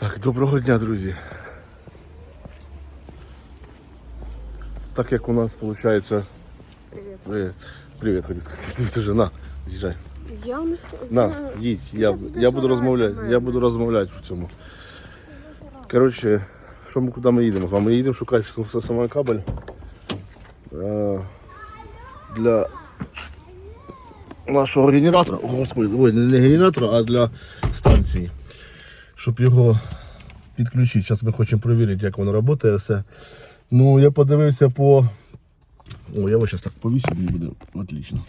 Так, доброго дня, друзі. Так як у нас виходить. Привіт. Привіт, хотів сказати. Ти вже на, їжджай. Я не На, їдь. Я, я буду розмовляти. Я буду розмовляти в цьому. Коротше, що ми куди ми їдемо? з вами? Ми їдемо шукати саме кабель. е, Для нашого генератора. О, Господи, ой, не генератора, а для станції. Щоб його підключити. Зараз ми хочемо перевірити, як воно працює все. Ну, я подивився по. О, я його зараз так повісю, мені буде отлично.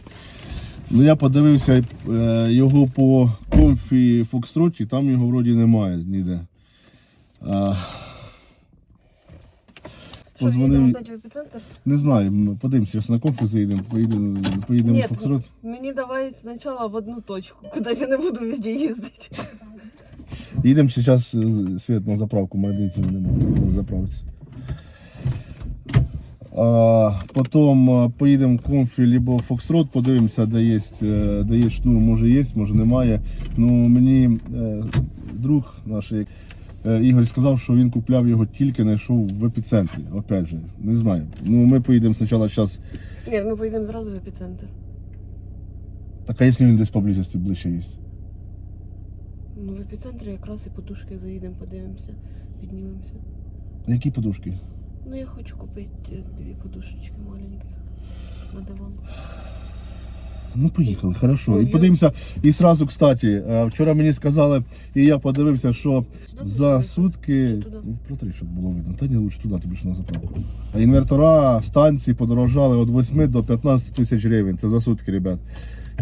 Ну я подивився е, його по комфі Фокстроті, там його вроді немає ніде. А, Що, позвонив, опять в епіцентр? не знаю, подивимося, зараз на комфі заїдемо, поїдемо, поїдемо в Фокстрот. мені давай спочатку в одну точку, кудись я не буду везде їздити. Їдемо зараз е, світ на заправку, медиці немає на заправці. А, потім е, поїдемо в комфі либо в Фокстрот, подивимося, де є, е, де є шнур, може є, може немає. Ну, мені друг наш Ігор сказав, що він купляв його тільки знайшов в епіцентрі. Опять же, не знаю. Ну, ми поїдемо спочатку зараз. Ні, ми поїдемо зразу в епіцентр. Так а якщо він десь поблизості ближче є? Ну, в епіцентрі якраз і подушки заїдемо, подивимося, піднімемося. Які подушки? Ну, я хочу купити е, дві подушечки маленькі на диван. Ну, поїхали, хорошо. Ну, І я- подивимося. І сразу, кстати, е, вчора мені сказали, і я подивився, що Сюди за подивися? сутки. Туди? Ну, Протри, щоб було видно. Та ні, лучше туди тобі ж на заправку. А інвертора станції подорожали від 8 до 15 тисяч гривень. Це за сутки, ребят.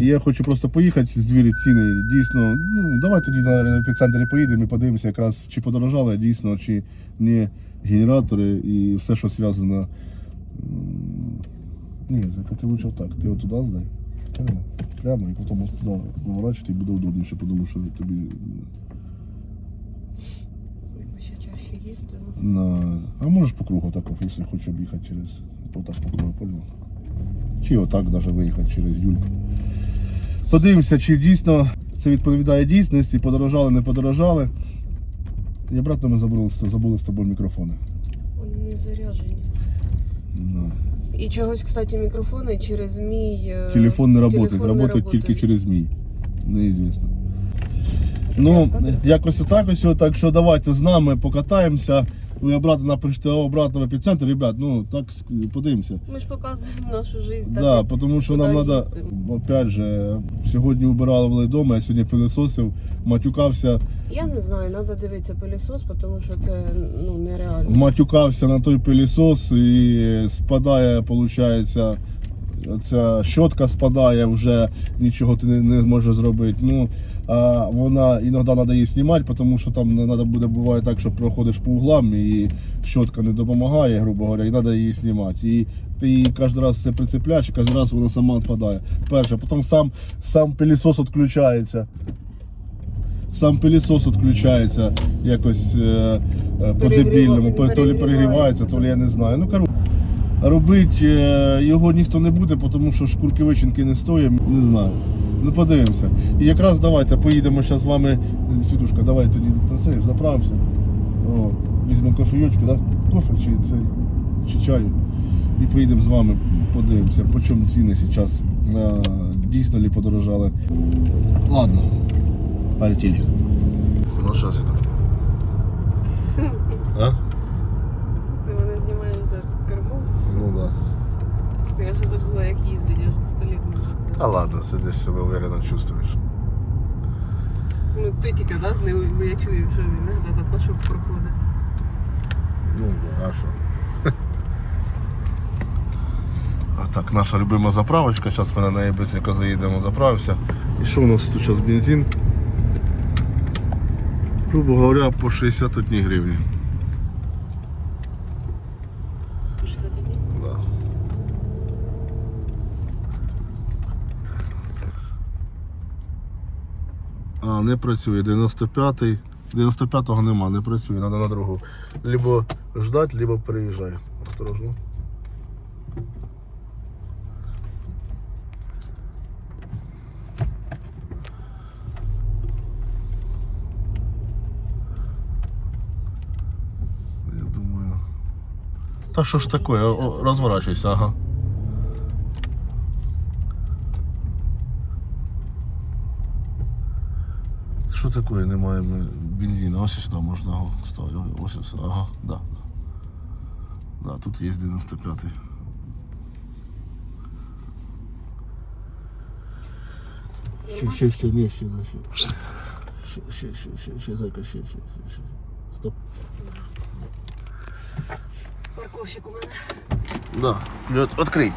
І я хочу просто поїхати, звірити ціни. Дійсно, ну давай тоді на епіцентрі поїдемо і подивимося, якраз чи подорожали дійсно, чи не генератори і все, що зв'язано. Ні, ти лучше так. Ти отуди здай. Прямо. Прямо і потім от туди виворачувати і буде удобніше, тому що тобі на. А можеш по кругу так, якщо хочеш об'їхати через отак по кругу поля. Чи отак навіть виїхати через Юльку. Подивимося, чи дійсно це відповідає дійсності, подорожали, не подорожали. І обратно ми забули, забули з тобою мікрофони. Вони не заряджені. Да. І чогось, кстати, мікрофони через мій е, Телефон не працює, працює тільки через мій. Неізвісно. Ну, якось отак ось, так що давайте з нами покатаємося. Ви обратно напишете обратно в епіцентр, ребят, ну так подивимося. Ми ж показуємо нашу життя. Да, тому що нам треба, опять же, сьогодні убирали вдома, я сьогодні пилисосив, матюкався, Я не знаю, треба дивитися пилісос, тому що це ну, нереально. матюкався на той пилісос і спадає, виходить, ця щотка спадає, вже нічого ти не, не зможеш зробити. Ну, а вона іноді треба її знімати, тому що там треба буде буває так, що проходиш по углам і щотка не допомагає, грубо говоря, і треба її знімати. І ти її кожен раз це прицепляєш, і кожен раз вона сама відпадає. Перше, потім сам, сам пилісос відключається. Сам пилісос відключається якось е, е, по-дебільному, то лі перегрівається, то лі я не знаю. Ну, коротше, робити е, його ніхто не буде, тому що шкурки вичинки не стоїть, не знаю. Ну подивимося. І якраз давайте поїдемо зараз з вами. Світушка, давай тоді на це заправимося. О, візьмемо кофейочку, да? Кофе чи цей, чи чаю. І поїдемо з вами, подивимося, по чому ціни зараз е, дійсно ли подорожали. Ладно, полетели. Ну що це так? А? Ти мене знімаєш за кермом. Ну да. Я вже забула, як їздити, я вже сто літ не. А ладно, сидиш себе уверенно чувствуєш. Ну ти тільки, да? Не, я чую, що він запашок проходить. Ну, а що? А так, наша любима заправочка. Зараз ми на неї быстренько заїдемо, заправився. І що у нас тут зараз бензин? Грубо говоря, по 61 гривні. не працює. 95-й. 95-го нема, не працює, треба на другу. Либо ждать, либо переїжджай. Осторожно. Я думаю. Та що ж таке? Розворачуйся, ага. Що таке? Немає бензину. Ось сюди можна ставити. Ось. Ага, да. да. Да, тут є 95-й. Ще, ще, ще, ні, ще, ще. Ще, ще, ще, ще, ще, зайка, ще, ще, ще, ще. Стоп. Парковщик у мене. Да. Лед, открыть.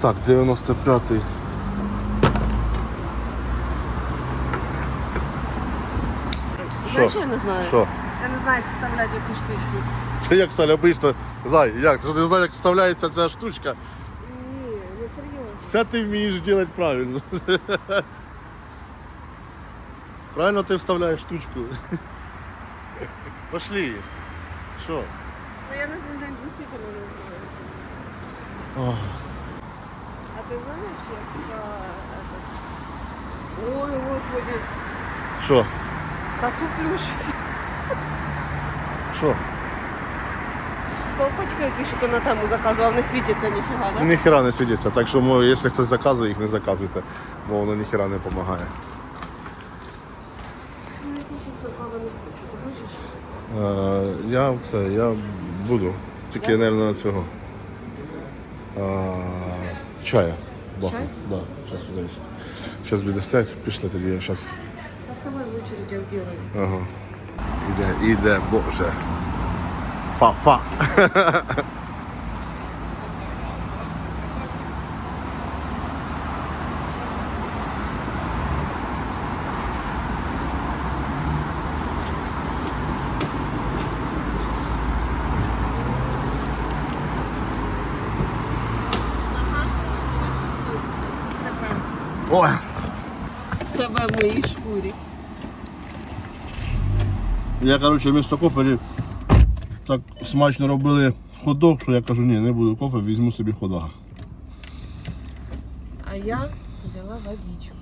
Так, 95-й. Знаєш, я не знаю. Що? Я не знаю, як вставляти цю штучку. Це як стали обично. Зай, як? Ти не знаєш, як вставляється ця штучка? Ні, не серйозно. Все ти вмієш робити правильно. Правильно ти вставляєш штучку. Пошли. Що? Ну я не знаю, дійсно не знаю. А ти знаєш, як така... Ой, господи, Що? та туплю щось. Що? Колпачки ці, що ти на тему заказував, не світяться ніфіга, да? Ніхера не сидиться. Так що, мо, якщо хтось заказує, їх не заказуйте, бо воно ніхера не допомагає. Ну, я просто запала не хочу. Ти хочеш? Е, я я буду. Тільки, мабуть, цього. Е, чая. Бахну. Чай? Да, сейчас подарись. Сейчас буде стоять, пішли тоді, я зараз. Оставай лучше, я сделаю. Ага. Іде, іде, боже. Фа-фа. Тепер Ой. себе в моїй шкурі. Я, коротше, вмісто кофе так смачно робили ходок, що я кажу, ні, не буду кофе, візьму собі ходога. А я взяла водичку.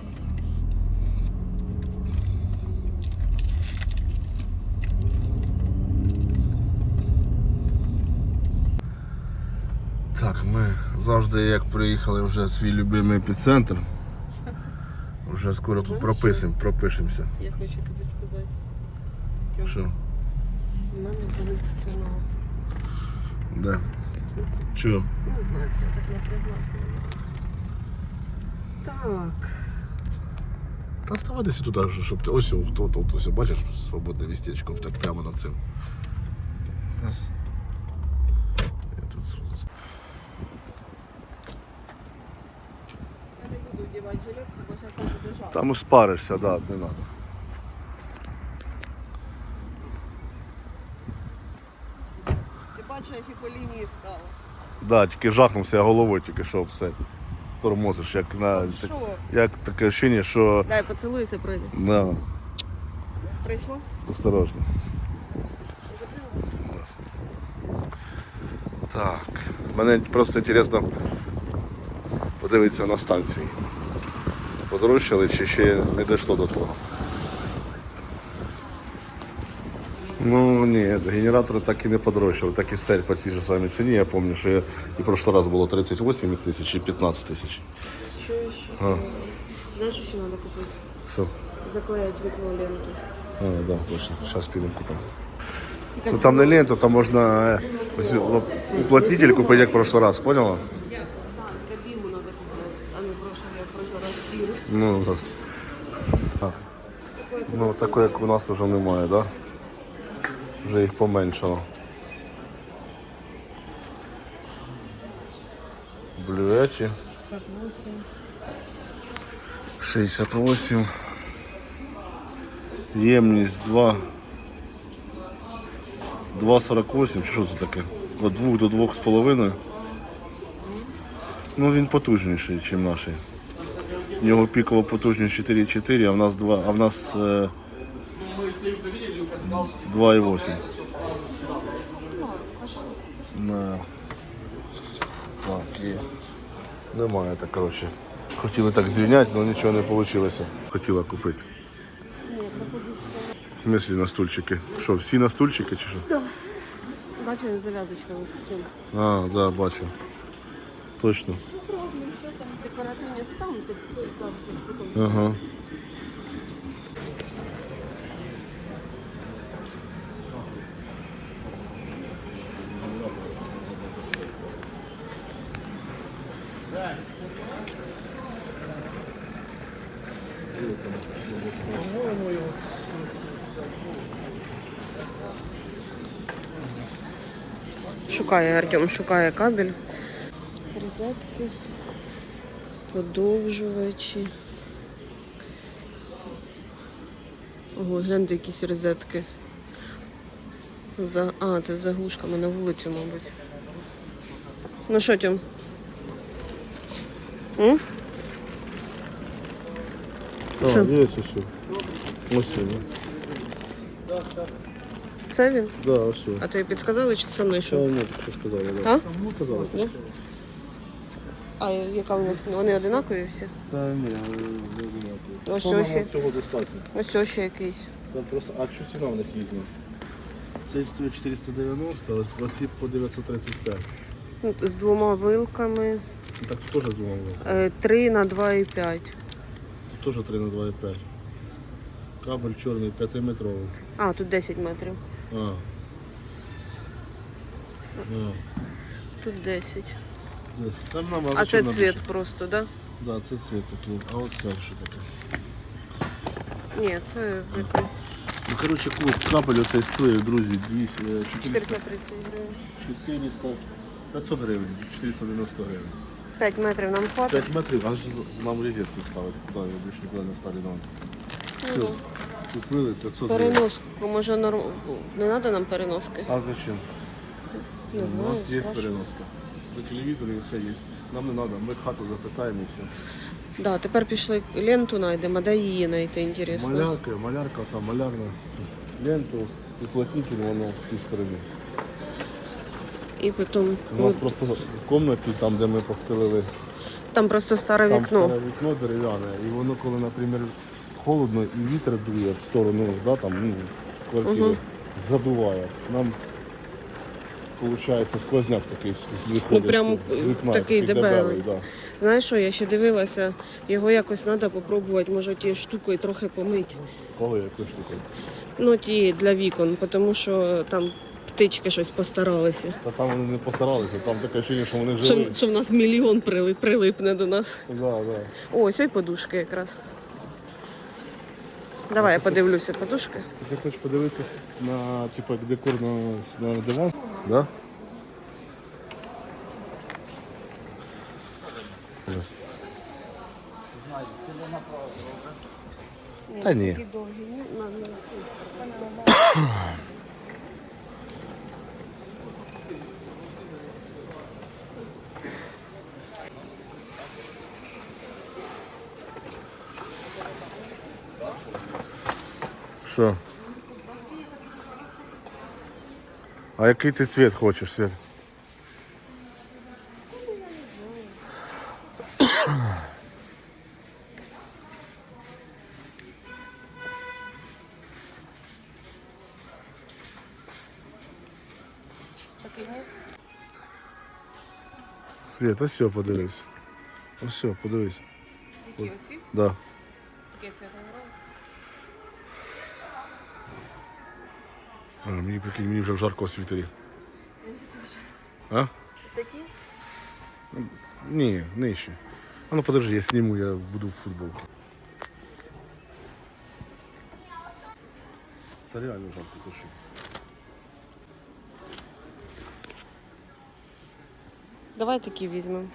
Так, ми завжди як приїхали вже в свій любимий епіцентр. Вже скоро тут Знаєш прописим, пропишемося. Я хочу тобі сказати. Тьом, Що? У мене болить спина. Де? Чого? Не знаю, це я так напряглася. Так. Та ставай туди, щоб ти. Ось, ось, тут, ось, бачиш, свободне містечко, так прямо над цим. Раз. Я тут зразу. Я не буду одягати жилетку, бо зараз там буде. Там уж спаришся, да, не треба. Я ще по лінії стала. Да, тільки жахнувся я головою, тільки що все. Тормозиш, як на. Так, Що? як таке ощущення, що. Дай поцілуйся, прийде. Да, Прийшло? осторожно. Я закрила? Так. Мене просто інтересно подивитися на станції. Подорожчали чи ще не дійшло до того. Ну ні, генератори так і не подорожчали, так і стоять по цій же самій ціні. Я пам'ятаю, що я і прошлий раз було 38 тисяч і 15 тисяч. Що ще? А. Знаєш, що ще треба купити? Все. Заклеїть вікно ленту. А, да, точно. Зараз підемо купимо. Ну там не ленту, там можна е, уплотнитель купити, як в прошлый раз, поняла? Так. Ну, так. Ну, такої, як у нас вже немає, да? Вже їх поменшало. Блюечі 68. 68. Ємність 2. 2,48. Що це таке? Від 2 до 2,5. Ну він потужніший, ніж наш. У нього пікова потужність 4,4, а в нас 2, а в нас е, 2,8. На. Так, і немає так, коротше. Хотіли так звільняти, але нічого не вийшло. Хотіла купити. Ні, це подушка. В смислі на стульчики. Що, всі на стульчики чи що? Бачу, з зав'язочками пустим. А, так, да, бачу. Точно. Проблем, що там декоративні, там текстиль, там все. Ага. Шукає Артем, шукає кабель. Розетки, подовжувачі. Ого, гляньте якісь розетки. За... А, це з заглушками на вулицю, мабуть. Ну що, Тьом? М? А, Що? є ось все. Ось да. Це він? Да, все. А тобі підсказали, чи ти сам знайшов? що сказали, да. А? Ну, сказали. Ні? А яка в них? Вони одинакові всі? Та ні, не. Ось ось ще. цього достатньо? Ось ось ще якийсь. Там просто, а що ціна в них різна? Цей стоїть 490, а оці по 935. Ну, З двома вилками. Ну, Так тут теж з двома було. Е, 3 на 2,5. Тут теж 3 на 2,5. Кабель чорний 5-метровий. А, тут 10 метрів. А. А, Тут 10. десь. Там нам, А зачем це нам цвіт більше? просто, да? Да, це цвіт такий. А от це що таке? Ні, це якось Ну, коротше, клуб кабель оцей стоїть, друзі, 200, е, 400, 430 гривень. 400, 500 гривень, 490 гривень. 5 метрів нам хватить. 5 метрів, аж нам розетку ставити, куди я більше нікуди не ставлю нам. Все, Ну, Купили 500 гривень. Переноску, може норм... не треба нам переноски? А зачем? Не знаю. У нас є страшно. переноска. До телевізора і все є. Нам не треба, ми хату запитаємо і все. Да, тепер пішли ленту знайдемо, а де її знайти, інтересно. Малярка, малярка, там малярна ленту, уплотнитель, воно в тій стороні. І потім У нас просто в кімнаті, там, де ми постелили, там просто старе там вікно. старе вікно дерев'яне, і воно, коли, наприклад, холодно і вітер дує в сторону, да, там, ну, квартири, Мгм. задуває. Нам Получається сквозняк такий з- з виходить Ну, прям з вікна, такий дебелий. да. Знаєш що, я ще дивилася, його якось треба попробувати, може ті штукою трохи помити. Коли якою штукою? Ну, ті для вікон, тому що там птички щось постаралися. Та там вони не постаралися, там таке ощущення, що вони Що, жили. що в нас мільйон прилип, прилипне до нас. Да, да. О, ось ось подушки якраз. Давай я подивлюся подушки. Це ти хочеш подивитися на типу, як декор на, на диван? Да? Та ні. Що? А який ти цвіт хочеш, Свет? Такий, ні? Свет, ось все, подивись. Ось все, подивись. Які оці? Да. Які це А, мені прикинь, мені вже в жарко в світері. А? Такі? Ні, нижче. А ну подожди, я сниму, я буду в футболку. Та реально жарко, то що? Давай такі візьмемо.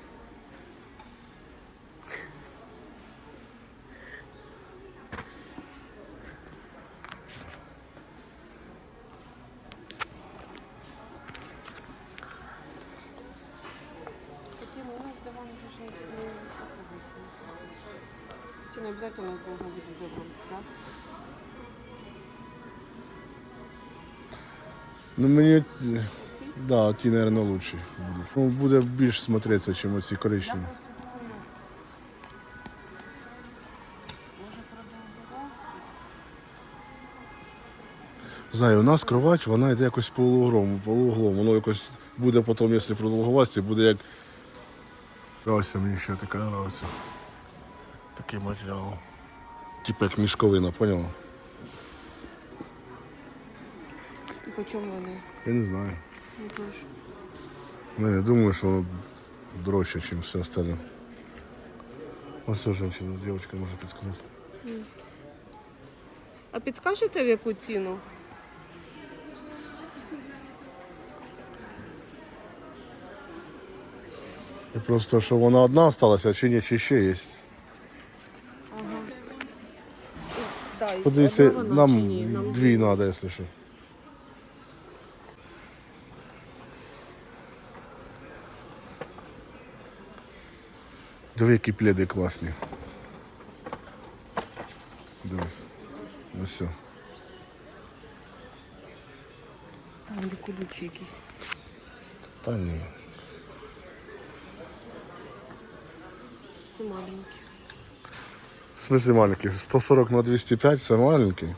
Ну мені да, ті, мабуть, лучші будуть. Ну, Буде більш смотреться, ніж оці коричневі. Знаю, у нас кровать, вона йде якось полугром, полуглом. Воно якось буде потім, якщо продовгуватися, буде як... Ось мені ще така подобається. Такий матеріал. Типу як мішковина, поняла? І по чому вони? Я не знаю. Ну, тож. Ну, я думаю, що воно дорожче, ніж все остальне. Ось вже всі дівчинка може підсказати. А підскажете в яку ціну? І просто, що вона одна осталася, чи ні, чи ще є. Ага. Да, і Подивіться, одна вона нам чи ні? Нам дві треба, якщо що. Диви, які пледи класні. Дивись. Ось все. Там де колючі якісь. Та ні. Це маленькі. В смысле маленький? 140 на 205 це маленький.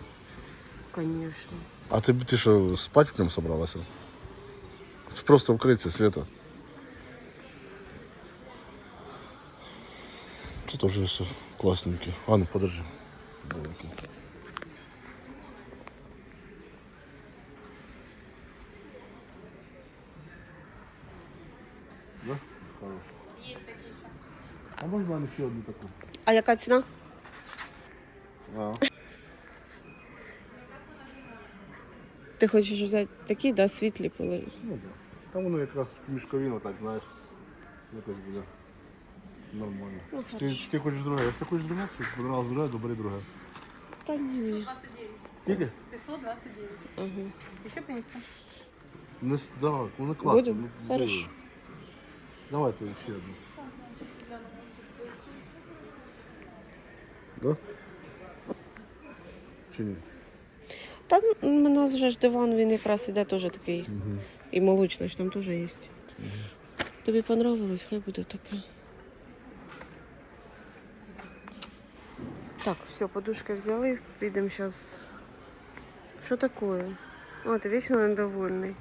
Звісно. А ти, ти що, спать в ньому собралася? Просто вкриться, Света. Це теж все класненький. А ну подержи. Маленький. Да? Хороший. А можна вам ще одну таку? А яка ціна? А. Ти хочеш взяти такі, да, світлі положити? Ну да. Там воно якраз мішковина, так знаєш. Якось буде нормально. Ну, чи, ти, чи ти хочеш друге? Якщо ти хочеш друге, то понравилось друге, то бери друге. Та ні. Скільки? 529. Ага. Еще принести? Не, с- да, воно класно. Будем? ну, Хорошо. диви. Давайте ще одну. Да? Чи ні? Та у нас вже ж диван, він якраз іде теж такий. І молочний ж там теж є. Тобі понравилось, хай буде таке. Так, все, подушки взяли, підемо зараз. Що таке? О, ти вічно недовольний.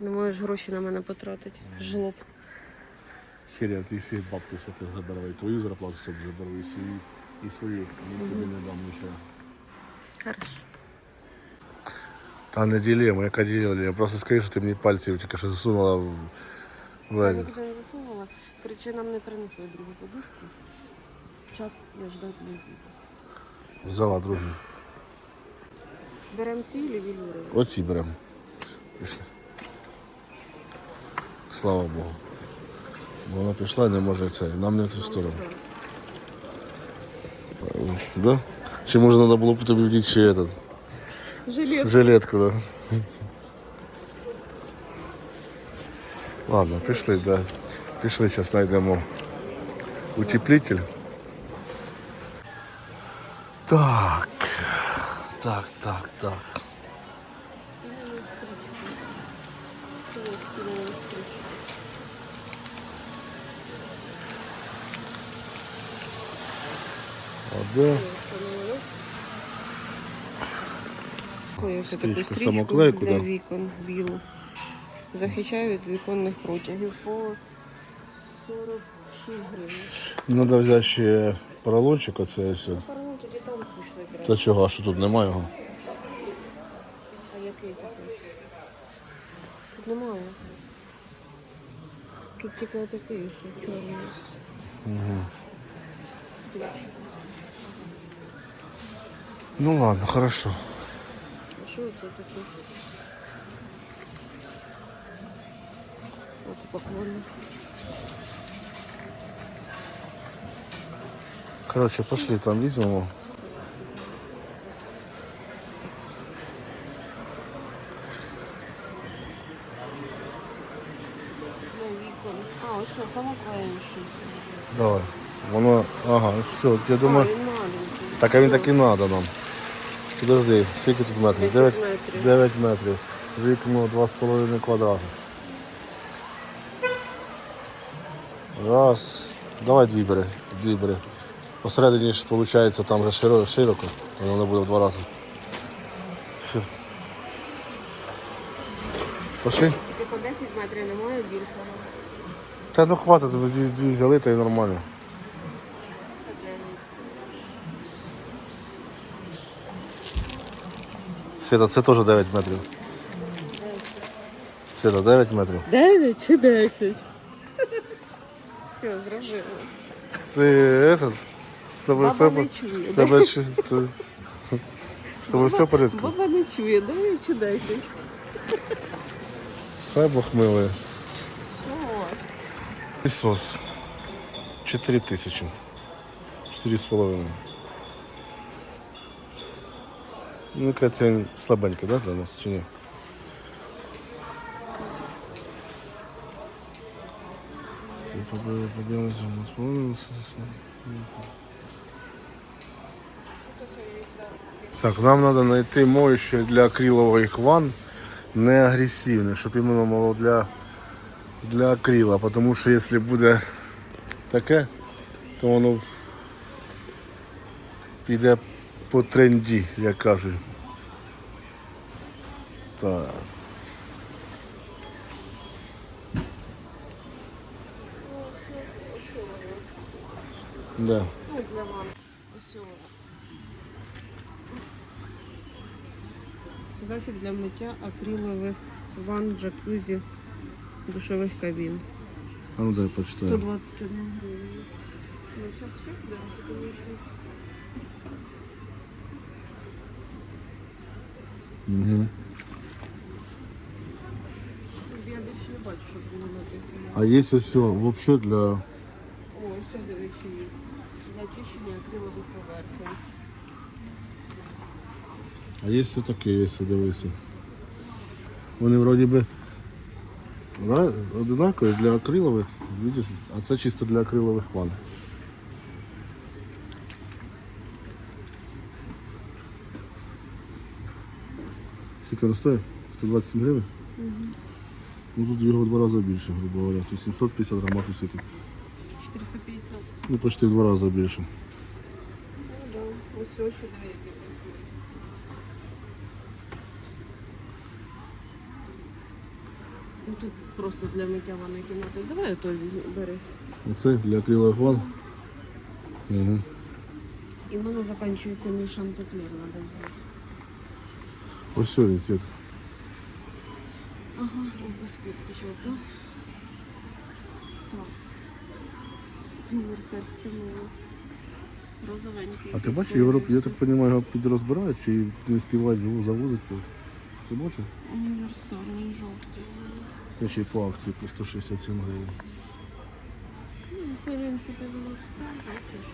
Не можеш гроші на мене потратити. Жлоб. Херя, ти всі бабки все те заберу. І твою зарплату собі заберу, і свою, і свою. Ну, тобі не дам нічого. Хорошо. Та не ділема, яка ділема. Просто скажи, що ти мені пальці тільки що засунула в, Я не засунула. Короче, нам не принесли другу подушку. Час я ждать не буду. Взяла дружню. Беремо ці или велюри? Оці беремо. Пішли. Слава Богу. Бо вона пішла і не може це. Нам не в ту сторону. Е, Да? Чи може треба було б тобі вдіти ще этот, Жилет. жилетку, да? Ладно, пішли, да. Пішли, зараз знайдемо утеплитель. Так. Так, так, так. А де? Клею все Стрічку, таку стрічку самоклейку, для да? вікон білу. Захищаю від віконних протягів по 46 гривень. Треба взяти ще поролончик оце все. Це чого? А що тут немає його? А який ти? Тут немає. Тут тільки отакий ще чорний. Угу. Ну ладно, хорошо. А що це таке? Оце поклонник. Короче, пошли там візьмемо. Для вікон. А, ось що, самоклеївший. Давай. Воно. Ага, все, я думаю. Так, а він так і треба нам. Подожди, скільки тут метрів? 10 9 метрів. 9 метрів. Вікно 2,5 квадрати. Раз. Давай дві бери. Дві бери. Посередині ж виходить там вже широко, широко, воно буде в два рази. Все. Пошли? По 10 метрів немає більшого. Та ну хватить, дві, дві взяли, та й нормально. Света, це теж 9 метрів. Света, 9 метрів. 9 чи 10? Все, зробили. Ти этот, з тобою Баба все не по- чує, тебе чи- ти- З тобою все в порядку? Баба не чує, 9 чи 10? Хай Бог милує. Ось. Пісос. 4 тисячі. 4. Ну, це слабенька, да, для нас, чи ні? Подивимося, нас половину. Так, нам треба знайти моюще для акрилових ванн не агресивне, щоб іменно мало для для акрила, тому що якщо буде таке, то воно піде по тренді, як кажуть. Так. Да. Для. Засіб для миття акрилових ванн, джакузі, душових кабін. А ну дай почитаю. 121 гривень. Ну, зараз ще подивимося, конечно. Угу. Я більше не бачу, щоб було написано. А є ось все, взагалі для. О, все, до речі, є. Для очищення акрилових поверхень. А є все таке, є, дивися. Вони вроді би да, одинакові для акрилових, видиш, а це чисто для акрилових ванн. Скільки воно стоїть? 127 гривень? Ну тут його в два рази більше, грубо говоря. Тут 750 грам, а тут скільки? 450. Ну почти в два рази більше. Ну, да. Ось все, що Ну, тут просто для миття ванної кімнати. Давай той візьми, бери. Оце для акрилових ванн. Угу. І в мене закінчується мій шантеклер, треба взяти. Ось все він цвіт. Ага, о, без зараз, так? Так. Університетська мова. Розовенький. А ти якийсь бачиш, Європ, я так розумію, його підрозбирають чи не співають його завозити. його? Ти бачиш? Універсальний жовтий. Я ще й по акції по 167 гривень. Ну, в принципі, воно все, бачиш.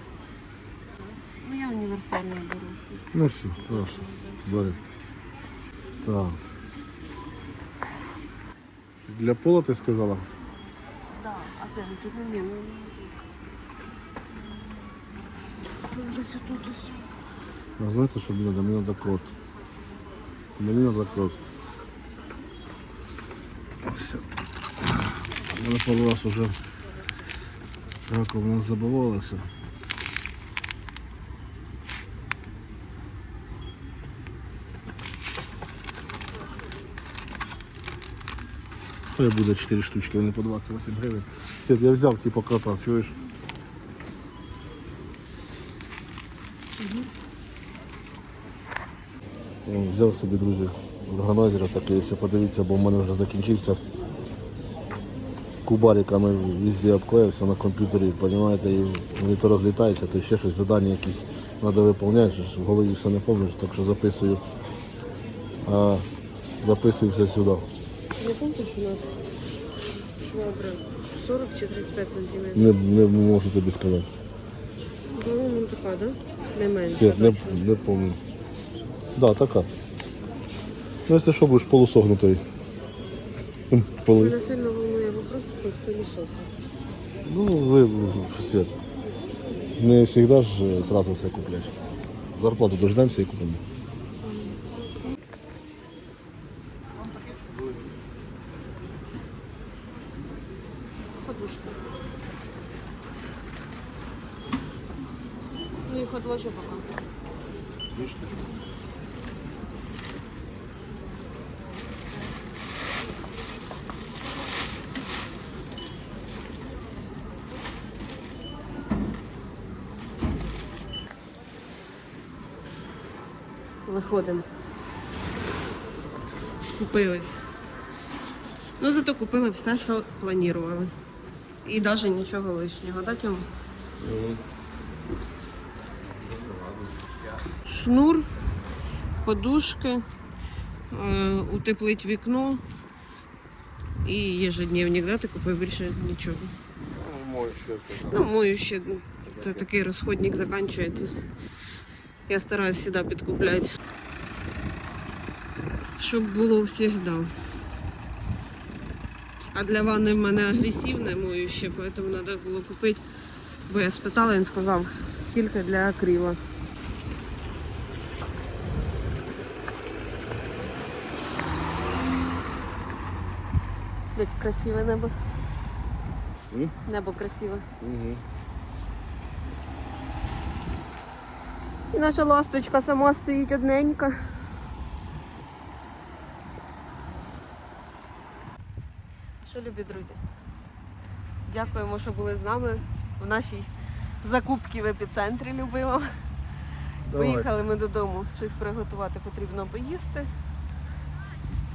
Ну, я універсальний беру. Ну все, хорошо. Бери. Так. Для пола ти сказала? Так, а де ну, тут ні, ну. Ну, Десь тут ось. А знаєте, що мені треба? Мені треба крот. Мені треба крот. Ось. У мене пару раз уже раковина забивалася. Хай буде 4 штучки, вони по 28 гривень. Свет, я взяв типу крота, чуєш? Ну, Взяв собі, друзі, Органайзера такий, якщо подивіться, бо в мене вже закінчився. Кубариками везде обклеївся на комп'ютері, розумієте, і вони то розлітаються, то ще щось, завдання якісь треба виконувати, в голові все не пам'ятаєш, так що записую, а, записую все сюди. Не помниш, у нас швабра 40 чи 35 сантиметрів? Не, не можу тобі сказати. По-моєму, така, да? Не менше. Свет, не, не пам'ятаю. Да, така. Ну, якщо що, будеш полусогнутий. Поли. Мене сильно волнує вопрос про пилісоси. Ну, ви, Свет, не завжди ж сразу все купляєш. Зарплату дождемося і купимо. Подушка. Ну, их отложу пока. Виходимо. Скупились. Ну, зато купили все, що планували. І навіть нічого лишнього, да, Тьома? Шнур, подушки, е, утеплить вікно і ежедневник, да, ти купив більше нічого. Мой ще це. Ну, мою ще ну, та- такий розходник закінчується. Я стараюсь сюди підкупляти. Щоб було завжди. А для ванни в мене агресивне моюще, поэтому треба було купити. Бо я спитала, він сказав, тільки для акрила. Як красиве небо. Небо красиве. Угу. І наша ласточка сама стоїть одненька. Що, любі друзі? Дякуємо, що були з нами в нашій закупці в епіцентрі любимо. Поїхали ми додому. Щось приготувати потрібно поїсти.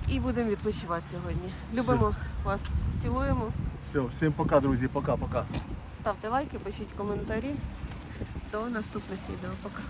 І будемо відпочивати сьогодні. Любимо вас, цілуємо. Все, всім пока, друзі, пока, пока. Ставте лайки, пишіть коментарі. До наступних відео. Пока.